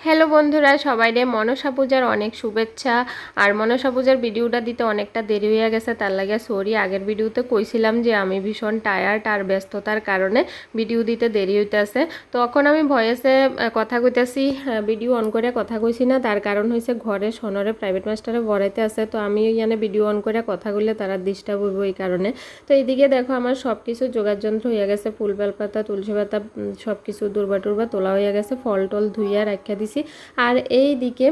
Hello বন্ধুরা সবাইরে মনসা পূজার অনেক শুভেচ্ছা। আর মনসা পূজার ভিডিওটা দিতে অনেকটা দেরি হয়ে গেছে, তার লাগে সরি আগের ভিডিওতে কইছিলাম যে আমি ভীষণ টায়ার্ড আর ব্যস্ততার কারণে ভিডিও দিতে দেরি হইতেছে। তখন আমি ভয়েসে কথা কইতেছি ভিডিও অন করে কথা কইছি না, তার কারণ হয়েছে ঘরে সনরে প্রাইভেট মাস্টারে বড়াইতে আছে, তো আমি এখানে ভিডিও অন করে কথা কইলে তারা ডিস্টার্ব হইব এই কারণে। তো এইদিকে দেখো আমার সব কিছু যোগাযন্ত্র হয়ে গেছে, ফুল বেলপাতা, তুলসী পাতা সব কিছু দুর্বা টুরবা তোলা হয়ে গেছে ফল টল ধুইয়া রাখিয়া দিছি। আর এই দিকে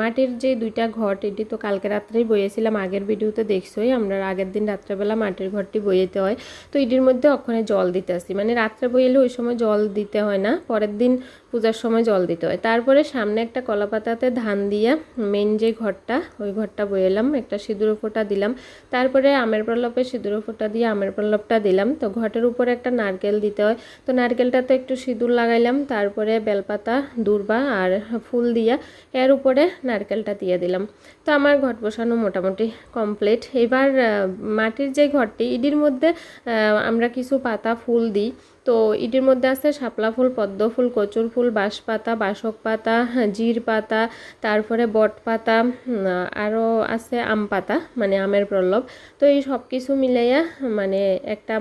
মাটির যে দুইটা ঘট, এটি তো কালকে রাত্রেই বইয়েছিলাম, আগের ভিডিওতে দেখছোই, আমরা আগের দিন রাত্রেবেলা মাটির ঘরটি বইয়েতে হয়। তো এটির মধ্যে ওখানে জল দিতে আসি। মানে রাত্রে বইলে ওই সময় জল দিতে হয় না, পরের দিন পূজার সময় জল দিতে হয়। তারপরে সামনে একটা কলা পাতাতে ধান দিয়ে মেন যে ঘরটা, ওই ঘরটা বইলাম একটা সিঁদুর ফোঁটা দিলাম। তারপরে আমের প্রল্লপে সিঁদুর ফোঁটা দিয়ে আমের প্রল্লপটা দিলাম। তো ঘটের উপরে একটা নারকেল দিতে হয়। তো নারকেলটাতে একটু সিঁদুর লাগাইলাম। তারপরে বেলপাতা, দূর্বা আর ফুল দিয়া এর উপরে নারকেলটা দিয়ে দিলাম। তো আমার ঘট বসানো মোটামুটি কমপ্লিট। এবার মাটির যে ঘরটি, ইডির মধ্যে আমরা কিছু পাতা, ফুল দিই। তো ইটির মধ্যে আছে শাপলা ফুল, পদ্ম ফুল, কচুর ফুল বাঁশ পাতা বাসক পাতা জির পাতা, তারপরে বট পাতা আরও আছে আম পাতা মানে আমের প্রল্লব তো এই সব কিছু মিলাইয়া মানে একটা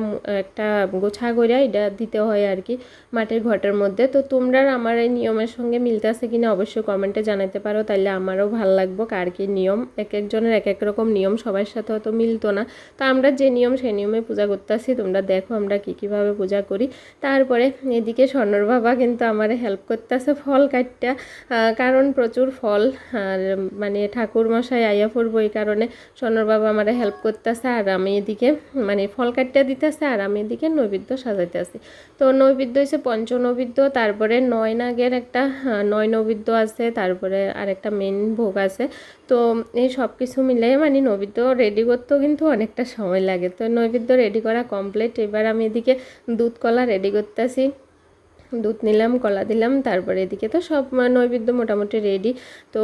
একটা গোছা করিয়া এটা দিতে হয় আর কি মাটির ঘটের মধ্যে। তো তোমরা আমার এই নিয়মের সঙ্গে মিলতে আছে কিনা অবশ্যই কমেন্টে জানাতে পারো তাহলে আমারও ভালো লাগবো। কার কি নিয়ম? এক একজনের এক এক রকম নিয়ম, সবার সাথে হয়তো মিলতো না। তো আমরা যে নিয়ম, সেই নিয়মে পূজা করতেছি, তোমরা দেখো আমরা কী কীভাবে পূজা করি। তারপরে এদিকে স্বর্ণর বাবা কিন্তু আমার হেল্প করতেছে ফল কাটটা কারণ প্রচুর ফল, আর মানে ঠাকুর মশাই আইয়া পড়ব কারণে স্বর্ণর বাবা আমার হেল্প করতেছে। আর আমি এদিকে মানে ফল কাটটা দিতেছে আর আমি এদিকে নৈবেদ্য সাজাইতে আছি তো নৈবেদ্য হচ্ছে পঞ্চ নৈবেদ্য তারপরে নয় নাগের একটা নয় নৈবেদ্য আছে, তারপরে আর একটা মেন ভোগ আছে। তো এই সব কিছু মিলে মানে নৈবেদ্য রেডি করতেও কিন্তু অনেকটা সময় লাগে। তো নৈবেদ্য রেডি করা কমপ্লিট এবার আমি এদিকে দুধ কলা রেডি করতেছি। দুধ নিলাম, কলা দিলাম, তারপরে এদিকে তো সব নৈবেদ্য মোটামুটি রেডি তো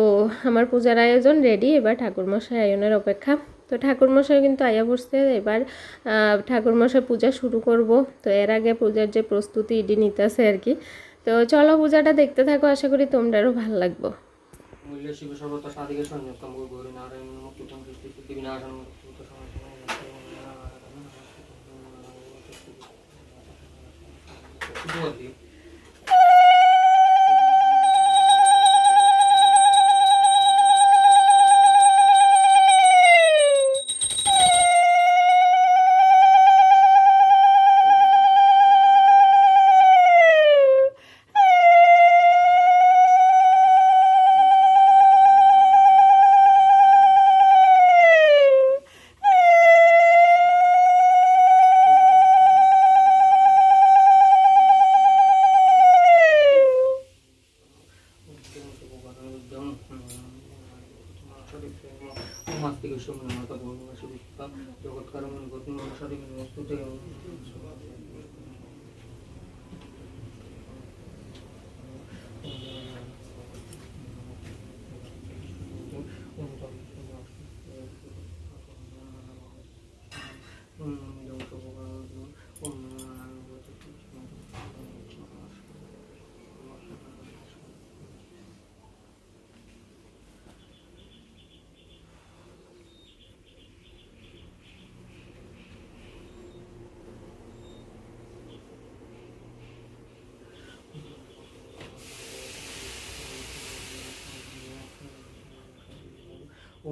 আমার পূজার আয়োজন রেডি এবার ঠাকুরমশাই আয়োজনের অপেক্ষা। তো ঠাকুরমশাই কিন্তু আয়া বসছে। এবার ঠাকুরমশাই পূজা শুরু করব। তো এর আগে পূজার যে প্রস্তুতি ইডি নিতেছে আর কি। তো চলো পূজাটা দেখতে থাকো। আশা করি তোমরারও ভালো লাগবো। మూల్య శివ సర్వతసాదిక సంయుక్తం గౌరీ నారాయణ ముక్తం సృష్టి స్థితి వినాశనం భవతి সংযুক্তম গৌরী নারায়ণ মুক্তিতম সৃষ্টি গত বিনাশন বস্তু সমাজ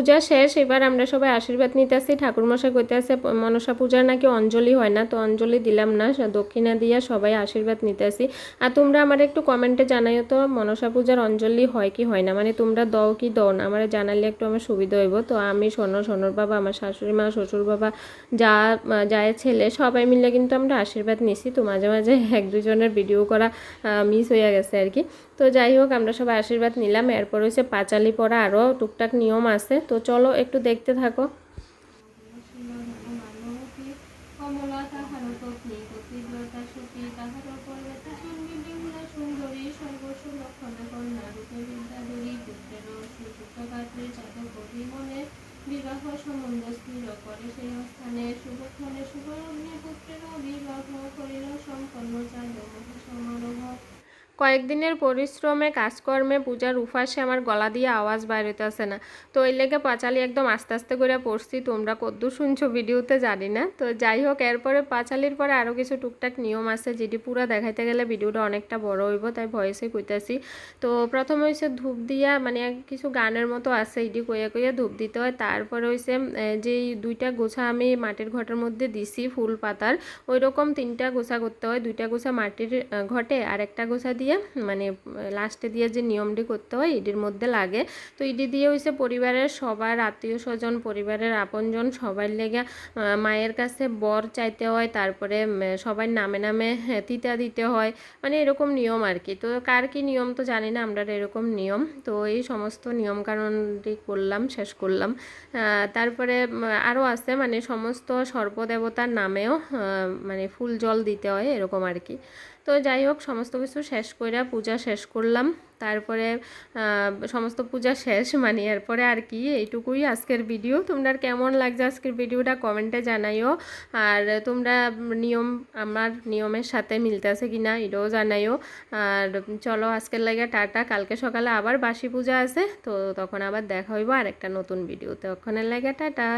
পূজা শেষ, এবার আমরা সবাই আশীর্বাদ নিতে আসি ঠাকুরমশাই কইতে আছে মনসা পূজার নাকি অঞ্জলি হয় না? তো অঞ্জলি দিলাম না দক্ষিণা দিয়া সবাই আশীর্বাদ নিতে আসি আর তোমরা আমার একটু কমেন্টে জানাইও তো, মনসা পূজার অঞ্জলি হয় কি হয় না? মানে তোমরা দাও কি দাও না? আমার জানালে একটু আমার সুবিধা হইব। তো আমি সোনো, সোনর বাবা, আমার শাশুড়ি মা, শ্বশুর বাবা, যা যায় ছেলে, সবাই মিলে কিন্তু আমরা আশীর্বাদ নিছি। তো মাঝে মাঝে এক দুজনের ভিডিও করা মিস হয়ে গেছে আর কি। তো যাই হোক, আমরা সবাই আশীর্বাদ নিলাম। এরপর হচ্ছে পাঁচালি পড়া আরও টুকটাক নিয়ম আছে। তো চলো একটু দেখতে থাকো। বিবাহ সম্বন্ধ স্থির সেই স্থানে শুভক্ষণে বিবাহ সম্পন্ন চাঁদ কয়েকদিনের পরিশ্রমে, কাজকর্মে পূজার উপাসে আমার গলা দিয়ে আওয়াজ বাইর হইতেছে না। তো এই লেগে পাঁচালি একদম আস্তে আস্তে করে পড়ছি। তোমরা কদ্দু শুনছো ভিডিওতে জানি না। তো যাই হোক, এরপরে পাঁচালির পরে আরও কিছু টুকটাক নিয়ম আছে, যেটি পুরো দেখাইতে গেলে ভিডিওটা অনেকটা বড় হইব, তাই ভয়েসে কইতাছি। তো প্রথমে হয়েছে ধূপ দিয়া মানে কিছু গানের মতো আছে, এটি কইয়া কইয়া ধূপ দিতে হয়। তারপরে হয়েছে যে দুইটা গোছা আমি মাটির ঘটের মধ্যে দিছি, ফুল পাতার ওই রকম তিনটা গোছা করতে হয়। দুইটা গোছা মাটির ঘটে আর একটা গোছা দিয়ে মানে লাস্টে দিয়ে যে নিয়মটি করতে হয় ইডির মধ্যে লাগে। তো ইডি দিয়ে হয়েছে পরিবারের সবার আত্মীয় স্বজন, পরিবারের আপনজন সবাই লেগে মায়ের কাছে বর চাইতে হয়, তারপরে সবার নামে নামে তিতা দিতে হয় মানে এরকম নিয়ম আর কি। তো কার কি নিয়ম তো জানি না, আমরা এরকম নিয়ম। তো এই সমস্ত নিয়ম কানুনটি করলাম, শেষ করলাম। তারপরে আরও আছে মানে সমস্ত সর্বদেবতার নামেও মানে ফুল জল দিতে হয়, এরকম আর কি। তো যাই হোক, সমস্ত কিছু শেষ করে পূজা শেষ করলাম। তারপরে সমস্ত পূজা শেষ মানে এরপরে আর কি, এইটুকুই আজকের ভিডিও তোমরা কেমন লাগছে আজকের ভিডিওটা কমেন্টে জানাইও। আর তোমরা নিয়ম, আমার নিয়মের সাথে মিলতেছে কি না এটাও জানাইও। আর চলো, আজকের লাগে টাটা। কালকে সকালে আবার বাসি পূজা আছে, তো তখন আবার দেখা হইব আর একটা নতুন ভিডিওতে তখনের লাগে টাটা।